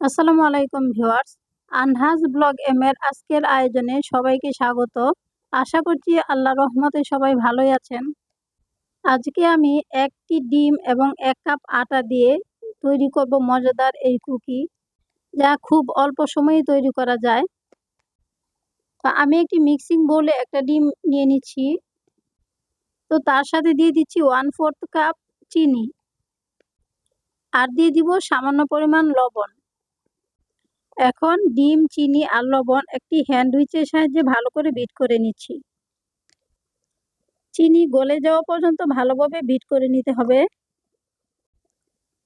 আসসালামু আলাইকুম viewers. আনহাজ blog M এর আজকের আয়োজনে সবাইকে স্বাগত। আশা করছি আল্লাহ রহমতে সবাই ভালোই আছেন। আজকে আমি একটি ডিম এবং এক কাপ আটা দিয়ে তৈরি করব মজাদার এই কুকি, যা খুব অল্প সময়ে তৈরি করা যায়। তো আমি একটি মিক্সিং বোলে একটা ডিম নিয়ে নিচ্ছি। তো তার সাথে দিয়ে দিচ্ছি ওয়ান ফোর্থ কাপ চিনি। আর দিয়ে দিব সামান্য পরিমাণ লবণ। এখন ডিম, চিনি আর লবণ একটি হ্যান্ডউইচের সাহায্যে ভালো করে বিট করে নিচ্ছি। চিনি গলে যাওয়া পর্যন্ত ভালোভাবে বিট করে নিতে হবে।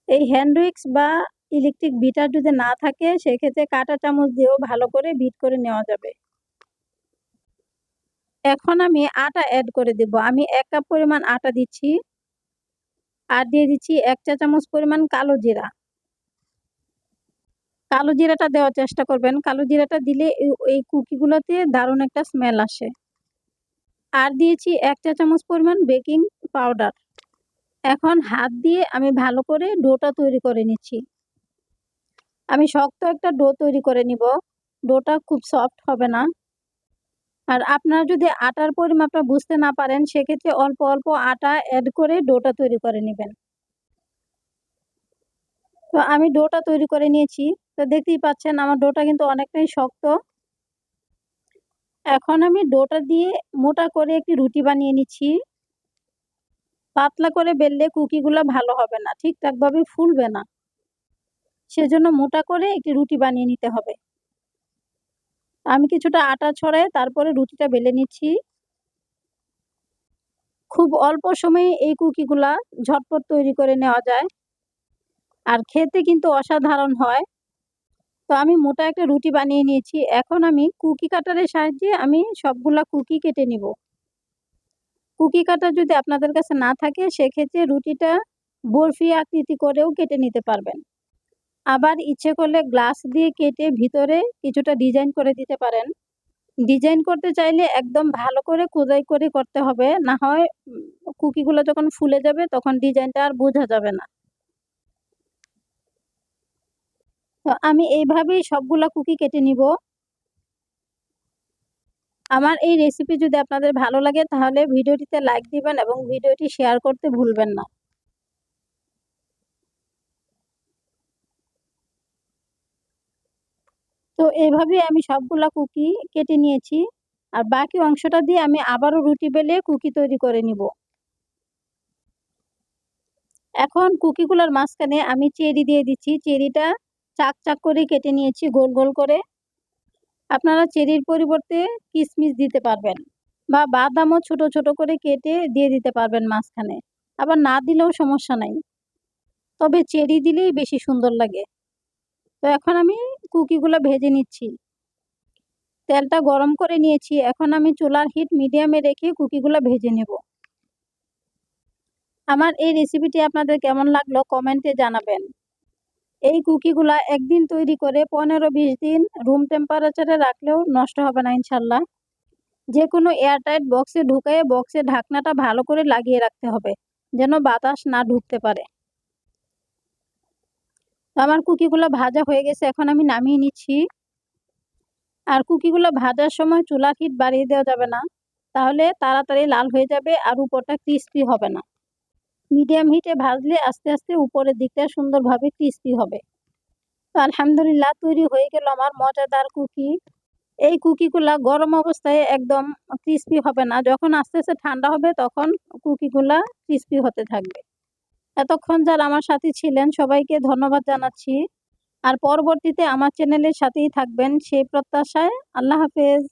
এই হ্যান্ডউইক্স বা ইলেকট্রিক বিটার যদি না থাকে, সেক্ষেত্রে কাঁটা চামচ দিয়েও ভালো করে বিট করে নেওয়া যাবে। এখন আমি আটা অ্যাড করে দেব। আমি এক কাপ পরিমাণ আটা দিচ্ছি। আর দিয়ে দিচ্ছি এক চা চামচ পরিমাণ কালো জিরা। কালো জিরাটা দেওয়ার চেষ্টা করবেন। কালো জিরাটা দিলে এই কুকিগুলোতে দারুণ একটা স্মেল আসে। আর দিয়েছি এক চা চামচ পরিমাণ বেকিং পাউডার। এখন হাত দিয়ে আমি ভালো করে ডোটা তৈরি করে নিচ্ছি। আমি শক্ত একটা ডো তৈরি করে নিব। ডোটা খুব সফট হবে না। আর আপনারা যদি আটার পরিমাপটা বুঝতে না পারেন, সেক্ষেত্রে অল্প অল্প আটা অ্যাড করে ডোটা তৈরি করে নেবেন। তো আমি ডোটা তৈরি করে নিয়েছি। তো দেখতেই পাচ্ছেন আমার ডোটা কিন্তু অনেকটাই শক্ত। এখন আমি ডোটা দিয়ে মোটা করে একটি রুটি বানিয়ে নিচ্ছি। পাতলা করে বেললে কুকিগুলো ভালো হবে না, ঠিকঠাকভাবে ফুলবে না। সেজন্য মোটা করে একটি রুটি বানিয়ে নিতে হবে। আমি কিছুটা আটা ছড়াই তারপরে রুটিটা বেলে নিচ্ছি। খুব অল্প সময়ে এই কুকিগুলা ঝটপট তৈরি করে নেওয়া যায়। আর খেতে কিন্তু অসাধারণ হয়। তো আমি মোটা একটা রুটি বানিয়ে নিয়েছি। এখন আমি কুকি কাটারের সাহায্যে আমি সবগুলা কুকি কেটে নিব। কুকি কাটার যদি আপনাদের কাছে না থাকে, সেক্ষেত্রে রুটিটা বরফি আকৃতি করেও কেটে নিতে পারবেন। আবার ইচ্ছে করলে গ্লাস দিয়ে কেটে ভিতরে কিছুটা ডিজাইন করে দিতে পারেন। ডিজাইন করতে চাইলে একদম ভালো করে খোদাই করে করতে হবে। না হয় কুকিগুলো যখন ফুলে যাবে, তখন ডিজাইনটা আর বোঝা যাবে না। তো আমি এইভাবেই সবগুলা কুকি কেটে নিব। আমার এই রেসিপি যদি আপনাদের ভালো লাগে, তাহলে ভিডিওটিতে লাইক দিবেন এবং ভিডিওটি শেয়ার করতে ভুলবেন না। তো এইভাবে আমি সবগুলা কুকি কেটে নিয়েছি। আর বাকি অংশটা দিয়ে আমি আবারও রুটি বেলে কুকি তৈরি করে নিব। এখন কুকিগুলোর মাঝখানে আমি চেরি দিয়ে দিচ্ছি। চেরিটা চাক চাক করে কেটে নিয়েছি, গোল গোল করে। আপনারা চেরির পরিবর্তে কিশমিশ দিতে পারবেন বা বাদামও ছোট ছোট করে কেটে দিয়ে দিতে পারবেন মাঝখানে। আবার না দিলেও সমস্যা নাই। তবে চেরি দিলেই বেশি সুন্দর লাগে। তো এখন আমি কুকিগুলো ভেজে নিচ্ছি। তেলটা গরম করে নিয়েছি। এখন আমি চুলার হিট মিডিয়ামে রেখে কুকিগুলো ভেজে নেব। আমার এই রেসিপিটি আপনাদের কেমন লাগল কমেন্টে জানাবেন। এই কুকিগুলা একদিন তৈরি করে পনেরো বিশ দিন রুম টেম্পারেচারে রাখলেও নষ্ট হবে না ইনশাল্লাহ। যে কোনো এয়ারটাইট বক্সে ঢুকায়ে বক্সে ঢাকনাটা ভালো করে লাগিয়ে রাখতে হবে, যেন বাতাস না ঢুকতে পারে। আমার কুকিগুলো ভাজা হয়ে গেছে, এখন আমি নামিয়ে নিচ্ছি। আর কুকিগুলো ভাজার সময় চুলার হিট বাড়িয়ে দেওয়া যাবে না, তাহলে তাড়াতাড়ি লাল হয়ে যাবে আর উপরটা ক্রিস্পি হবে না। মিডিয়াম হিটে ভাজলে আস্তে আস্তে উপরের দিকটা সুন্দরভাবে ক্রিস্পি হবে। তো আলহামদুলিল্লাহ তৈরি হয়ে গেল আমার মজাদার কুকি। এই কুকিগুলা গরম অবস্থায় একদম ক্রিস্পি হবে না। যখন আস্তে আস্তে ঠান্ডা হবে তখন কুকিগুলা ক্রিস্পি হতে থাকবে। এতক্ষণ যারা আমার সাথে ছিলেন সবাইকে ধন্যবাদ জানাচ্ছি। আর পরবর্তীতে আমার চ্যানেলের সাথেই থাকবেন সেই প্রত্যাশায়। আল্লাহ হাফেজ।